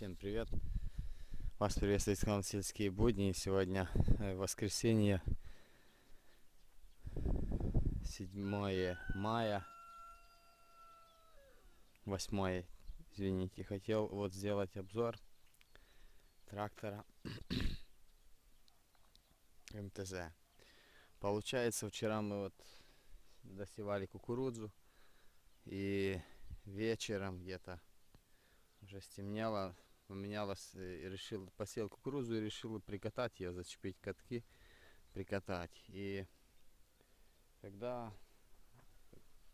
Всем привет! Вас приветствует канал Сельские будни. Сегодня э, воскресенье, 7 мая, 8, извините. Хотел вот сделать обзор трактора МТЗ. Получается, вчера мы вот досевали кукурузу и вечером где-то уже стемнело, поменялось, и решил, посел кукурузу и решил прикатать ее, зачепить катки, прикатать. И когда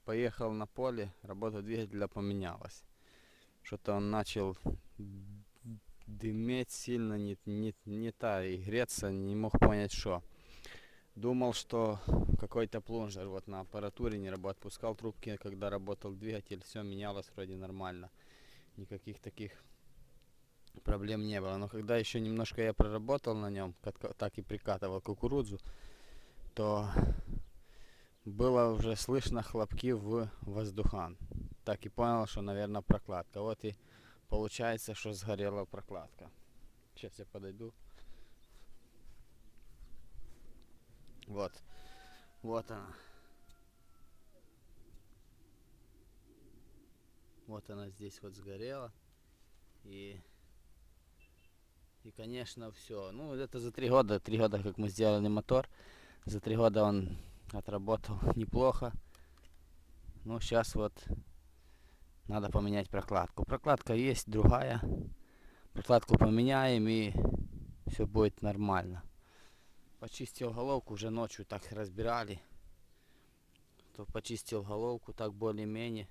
поехал на поле, работа двигателя поменялась. Что-то он начал дыметь сильно, не, не, не та, и греться, не мог понять, что. Думал, что какой-то плунжер вот на аппаратуре не работает. Пускал трубки, когда работал двигатель, все менялось вроде нормально никаких таких проблем не было. Но когда еще немножко я проработал на нем, так и прикатывал кукурузу, то было уже слышно хлопки в воздухан. Так и понял, что, наверное, прокладка. Вот и получается, что сгорела прокладка. Сейчас я подойду. Вот. Вот она. Вот она здесь вот сгорела. И, и конечно, все. Ну, это за три года. Три года, как мы сделали мотор. За три года он отработал неплохо. Ну, сейчас вот надо поменять прокладку. Прокладка есть другая. Прокладку поменяем и все будет нормально. Почистил головку, уже ночью так разбирали. То почистил головку так более-менее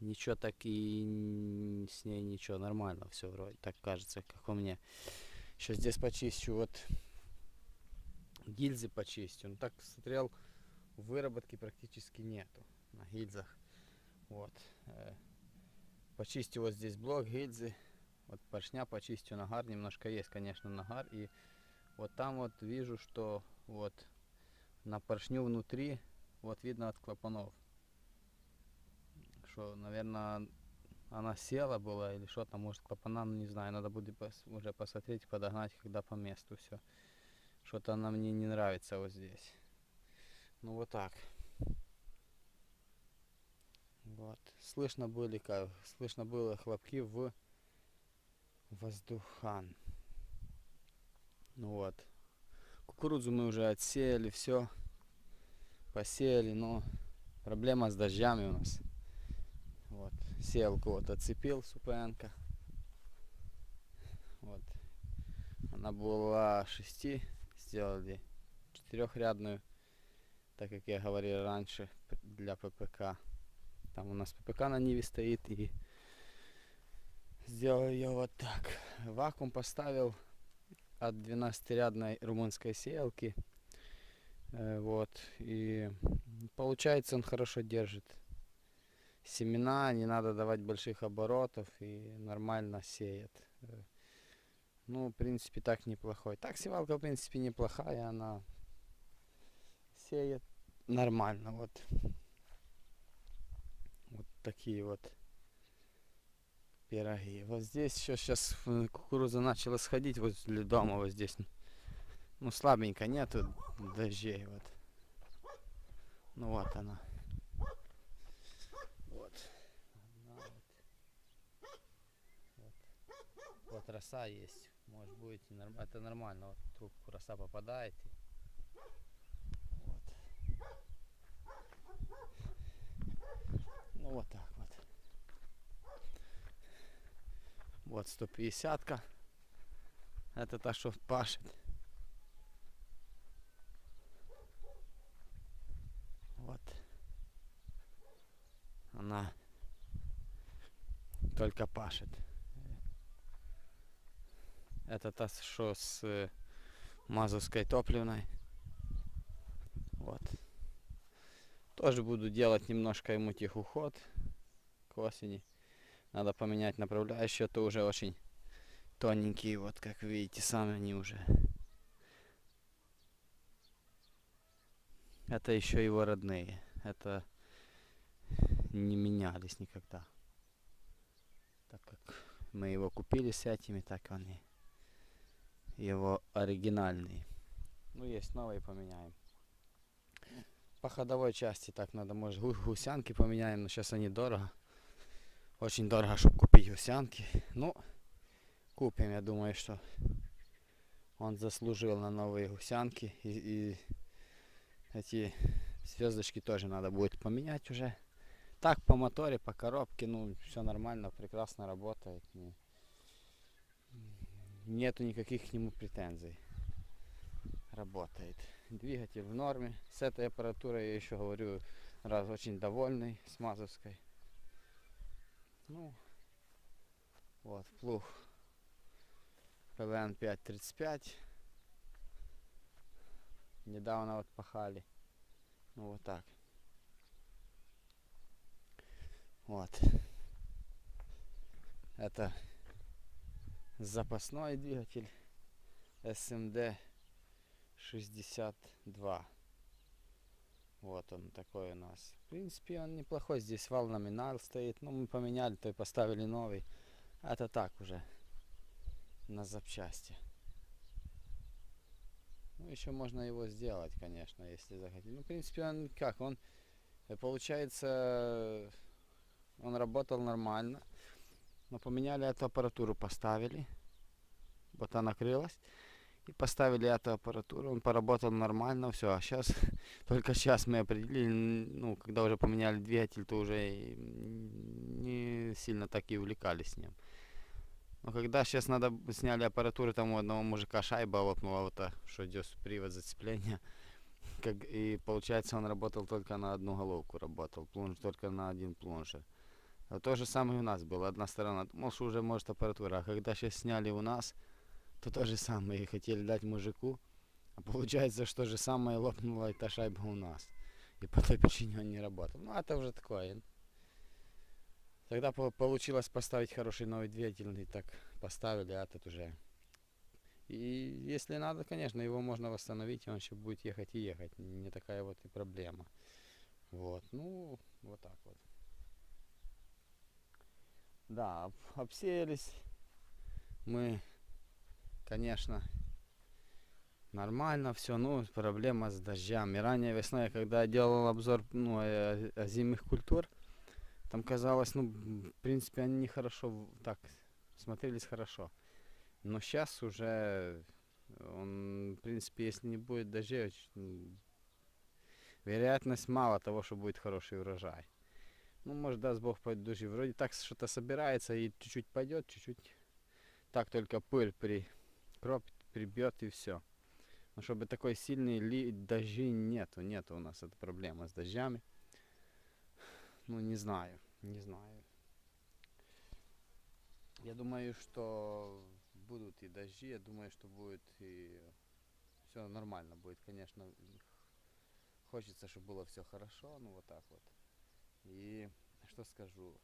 ничего так и с ней ничего нормально все вроде так кажется как у меня. Еще здесь почищу вот гильзы почистю ну так смотрел выработки практически нету на гильзах. Вот э, почистю вот здесь блок гильзы. Вот поршня почистю нагар немножко есть конечно нагар. И вот там вот вижу что вот на поршню внутри вот видно от клапанов. Что, наверное, она села была или что там, может клапана, ну не знаю, надо будет пос уже посмотреть, подогнать, когда по месту все. Что-то она мне не нравится вот здесь. Ну вот так. Вот. Слышно были как, слышно было хлопки в воздухан. Ну вот. Кукурузу мы уже отсеяли, все. Посеяли, но проблема с дождями у нас. Вот, селку вот отцепил с УПН-ка. Вот. Она была 6, сделали четырехрядную, так как я говорил раньше, для ППК. Там у нас ППК на Ниве стоит и сделал ее вот так. Вакуум поставил от 12-рядной румынской сеялки. Э, вот. И получается он хорошо держит семена, не надо давать больших оборотов и нормально сеет. Э, ну, в принципе, так неплохой. Так, севалка, в принципе, неплохая, она сеет нормально, вот. Вот такие вот пироги. Вот здесь еще сейчас кукуруза начала сходить возле дома, вот здесь. Ну, слабенько, нету дождей, вот. Ну, вот она. Вот роса есть. Может быть, это нормально. Вот трубку роса попадает. Вот. Ну вот так вот. Вот 150 -ка. Это та, что пашет. Вот. Она только пашет. Это та, что с э, мазовской топливной. Вот. Тоже буду делать немножко ему техуход к осени. Надо поменять направляющие, то уже очень тоненькие, вот как видите, сами они уже. Это еще его родные. Это не менялись никогда. Так как Мы его купили с этими, так он и его оригинальный. Ну, есть новый, поменяем. По ходовой части так надо, может, гу- гусянки поменяем, но сейчас они дорого. Очень дорого, чтобы купить гусянки. Ну, купим, я думаю, что он заслужил на новые гусянки. И, и эти звездочки тоже надо будет поменять уже. Так, по моторе, по коробке, ну, все нормально, прекрасно работает. Не- Нету никаких к нему претензий. Работает. Двигатель в норме. С этой аппаратурой, я еще говорю, раз очень довольный, с Мазовской. Ну, вот, плуг ПВН 535. Недавно вот пахали. Ну вот так. Вот. Это запасной двигатель SMD 62. Вот он такой у нас. В принципе, он неплохой. Здесь вал номинал стоит. Ну, мы поменяли, то и поставили новый. Это так уже. На запчасти. Ну, еще можно его сделать, конечно, если захотите. Ну, в принципе, он как? Он, получается, он работал нормально. Но поменяли эту аппаратуру, поставили. Вот она накрылась. И поставили эту аппаратуру. Он поработал нормально, все. А сейчас, только сейчас мы определили, ну, когда уже поменяли двигатель, то уже не сильно так и увлекались с ним. Но когда сейчас надо сняли аппаратуру, там у одного мужика шайба лопнула, вот та, что идет привод зацепления. Как, и получается он работал только на одну головку, работал, плунж только на один плунжер. То же самое у нас было. Одна сторона думал, что уже может аппаратура. А когда сейчас сняли у нас, то то же самое. И хотели дать мужику. А получается, что же самое лопнула эта шайба у нас. И по той причине он не работал. Ну, это уже такое. Тогда по- получилось поставить хороший новый двигатель. И так поставили, а этот уже... И если надо, конечно, его можно восстановить, и он еще будет ехать и ехать. Не такая вот и проблема. Вот, ну, вот так вот. Да, об- обсеялись мы, конечно, нормально все, ну, проблема с дождями. Ранее весной, когда я делал обзор ну, э, озимых культур, там казалось, ну, в принципе, они нехорошо в- так смотрелись хорошо. Но сейчас уже он, в принципе, если не будет дождей, вероятность мало того, что будет хороший урожай. Ну, может, даст Бог пойдет дожди. Вроде так что-то собирается и чуть-чуть пойдет, чуть-чуть. Так только пыль прикропит, прибьет и все. Но чтобы такой сильный ли дожди нету, нету у нас эта проблема с дождями. Ну, не знаю, не знаю. Я думаю, что будут и дожди, я думаю, что будет и все нормально будет, конечно. Хочется, чтобы было все хорошо, ну вот так вот. И что скажу?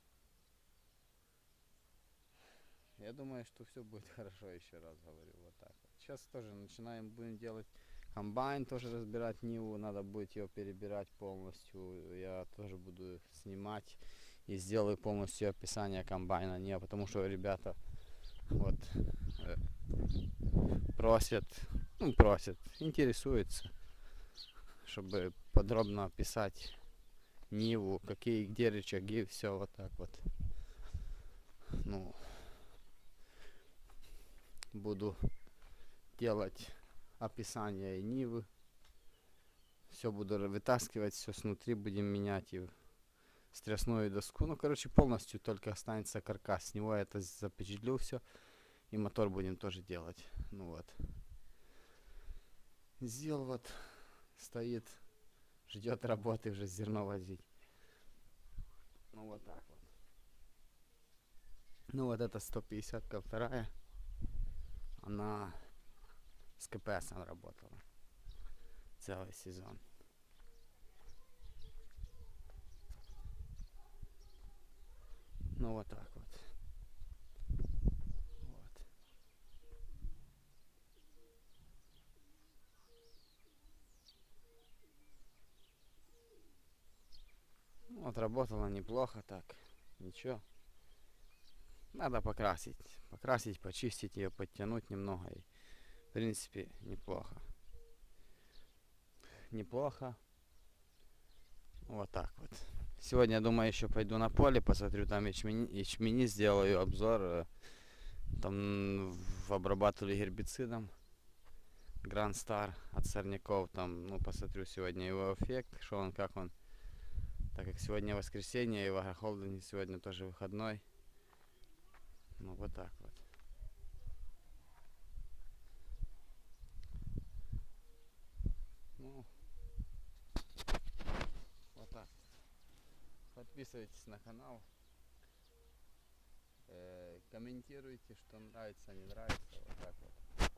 Я думаю, что все будет хорошо, еще раз говорю, вот так вот. Сейчас тоже начинаем, будем делать комбайн, тоже разбирать Ниву, надо будет ее перебирать полностью. Я тоже буду снимать и сделаю полностью описание комбайна Нива, потому что ребята вот э, просят, ну просят, интересуются, чтобы подробно описать Ниву, какие где рычаги, все вот так вот. Ну, буду делать описание Нивы. Все буду вытаскивать, все снутри будем менять и стрясную доску. Ну, короче, полностью только останется каркас. С него это запечатлю все. И мотор будем тоже делать. Ну вот. Сделал вот, стоит, ждет работы уже зерно возить. Ну вот так вот. Ну вот это 150 вторая. Она с КПС работала целый сезон. Ну вот так вот. Вот. Ну, Вот работала неплохо так. Ничего. Надо покрасить. Покрасить, почистить ее, подтянуть немного. И, в принципе, неплохо. Неплохо. Вот так вот. Сегодня, думаю, еще пойду на поле, посмотрю там ячмени, ячмени сделаю обзор. э, Там обрабатывали гербицидом. Grand Star от сорняков. Там, ну, посмотрю сегодня его эффект, что он, как он. Так как сегодня воскресенье, и в Агрохолдинге сегодня тоже выходной. Ну, вот так вот. Ну, вот так. Подписывайтесь на канал. Э, комментируйте, что нравится, не нравится. Вот так вот.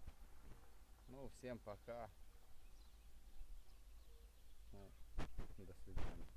Ну, всем пока. Ну, до свидания.